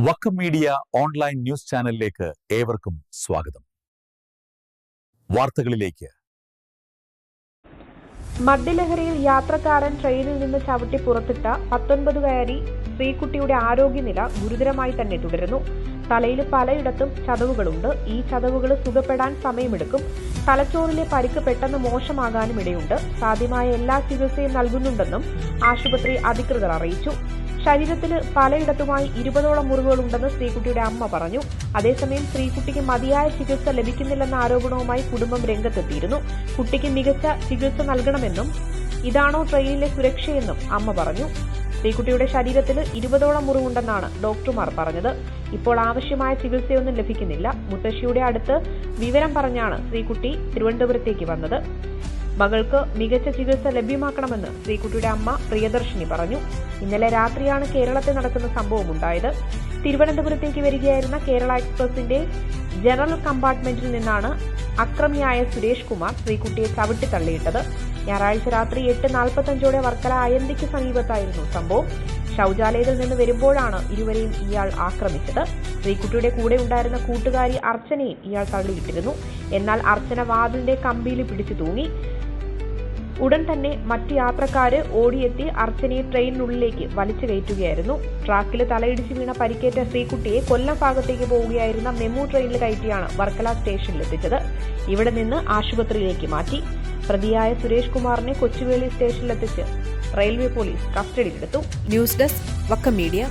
Vakkom media online news ചാനലിലേക്ക് ഏവർക്കും സ്വാഗതം. വാർത്തകളിലേക്ക്. മദ്യലഹരിയിൽ യാത്രക്കാരൻ ട്രെയിനിൽ നിന്ന് ചവിട്ടി പുറത്തിട്ട പത്തൊൻപതുകാരി ശ്രീകുട്ടിയുടെ ആരോഗ്യനില ഗുരുതരമായി തന്നെ തുടരുന്നു. തലയിൽ പലയിടത്തും ചതവുകളുണ്ട്. ഈ ചതവുകൾ സുഖപ്പെടാൻ സമയമെടുക്കും. തലച്ചോറിലെ പരിക്ക് പെട്ടെന്ന് മോശമാകാനും ഇടയുണ്ട്. സാധ്യമായ എല്ലാ ചികിത്സയും നൽകുന്നുണ്ടെന്നും ആശുപത്രി അധികൃതർ അറിയിച്ചു. ശരീരത്തിൽ പലയിടത്തുമായി ഇരുപതോളം മുറിവുകളുണ്ടെന്ന് ശ്രീകുട്ടിയുടെ അമ്മ പറഞ്ഞു. അതേസമയം ശ്രീകുട്ടിക്ക് മതിയായ ചികിത്സ ലഭിക്കുന്നില്ലെന്ന ആരോപണവുമായി കുടുംബം രംഗത്തെത്തിയിരുന്നു. കുട്ടിക്ക് മികച്ച ചികിത്സ നൽകണമെന്നും ഇതാണോ ട്രെയിനിലെ സുരക്ഷയെന്നും അമ്മ പറഞ്ഞു. ശ്രീകുട്ടിയുടെ ശരീരത്തിൽ ഇരുപതോളം മുറിവുണ്ടെന്നാണ് ഡോക്ടർമാർ പറഞ്ഞത്. ഇപ്പോൾ ആവശ്യമായ ചികിത്സയൊന്നും ലഭിക്കുന്നില്ല. മുത്തശ്ശിയുടെ അടുത്ത് വിവരം പറഞ്ഞാണ് ശ്രീകുട്ടി തിരുവനന്തപുരത്തേക്ക് വന്നത്. മകൾക്ക് മികച്ച ചികിത്സ ലഭ്യമാക്കണമെന്ന് ശ്രീകുട്ടിയുടെ അമ്മ പ്രിയദർശിനി പറഞ്ഞു. ഇന്നലെ രാത്രിയാണ് കേരളത്തിൽ നടക്കുന്ന സംഭവം ഉണ്ടായത്. തിരുവനന്തപുരത്തേക്ക് വരികയായിരുന്ന കേരള എക്സ്പ്രസിന്റെ ജനറൽ കമ്പാർട്ട്മെന്റിൽ നിന്നാണ് അക്രമിയായ സുരേഷ് കുമാർ ശ്രീകുട്ടിയെ ചവിട്ടി തള്ളിയിട്ടത്. ഞായറാഴ്ച രാത്രി എട്ട് നാൽപ്പത്തഞ്ചോടെ വർക്കല അയന്തിക്ക് സമീപത്തായിരുന്നു സംഭവം. ശൌചാലയത്തിൽ നിന്ന് വരുമ്പോഴാണ് ഇരുവരെയും ഇയാൾ ആക്രമിച്ചത്. ശ്രീകുട്ടിയുടെ കൂടെ ഉണ്ടായിരുന്ന കൂട്ടുകാരി അർച്ചനയും ഇയാൾ തള്ളിയിട്ടിരുന്നു. എന്നാൽ അർച്ചന വാതിലിന്റെ കമ്പിയിൽ പിടിച്ചു തൂങ്ങി. ഉടൻ തന്നെ മറ്റു യാത്രക്കാര് ഓടിയെത്തി അർച്ചനയെ ട്രെയിനിനുള്ളിലേക്ക് വലിച്ചു കയറ്റുകയായിരുന്നു. ട്രാക്കിൽ തലയിടിച്ച് വീണ പരിക്കേറ്റ ശ്രീകുട്ടിയെ കൊല്ലം ഭാഗത്തേക്ക് പോവുകയായിരുന്ന മെമു ട്രെയിനിൽ കയറ്റിയാണ് വർക്കല സ്റ്റേഷനിൽ എത്തിച്ചത്. ഇവിടെ നിന്ന് ആശുപത്രിയിലേക്ക് മാറ്റി. പ്രതിയായ സുരേഷ് കുമാറിനെ കൊച്ചുവേളി സ്റ്റേഷനിലെത്തിച്ച് റെയിൽവേ പോലീസ് കസ്റ്റഡിയിലെടുത്തു. News desk Vakkam media.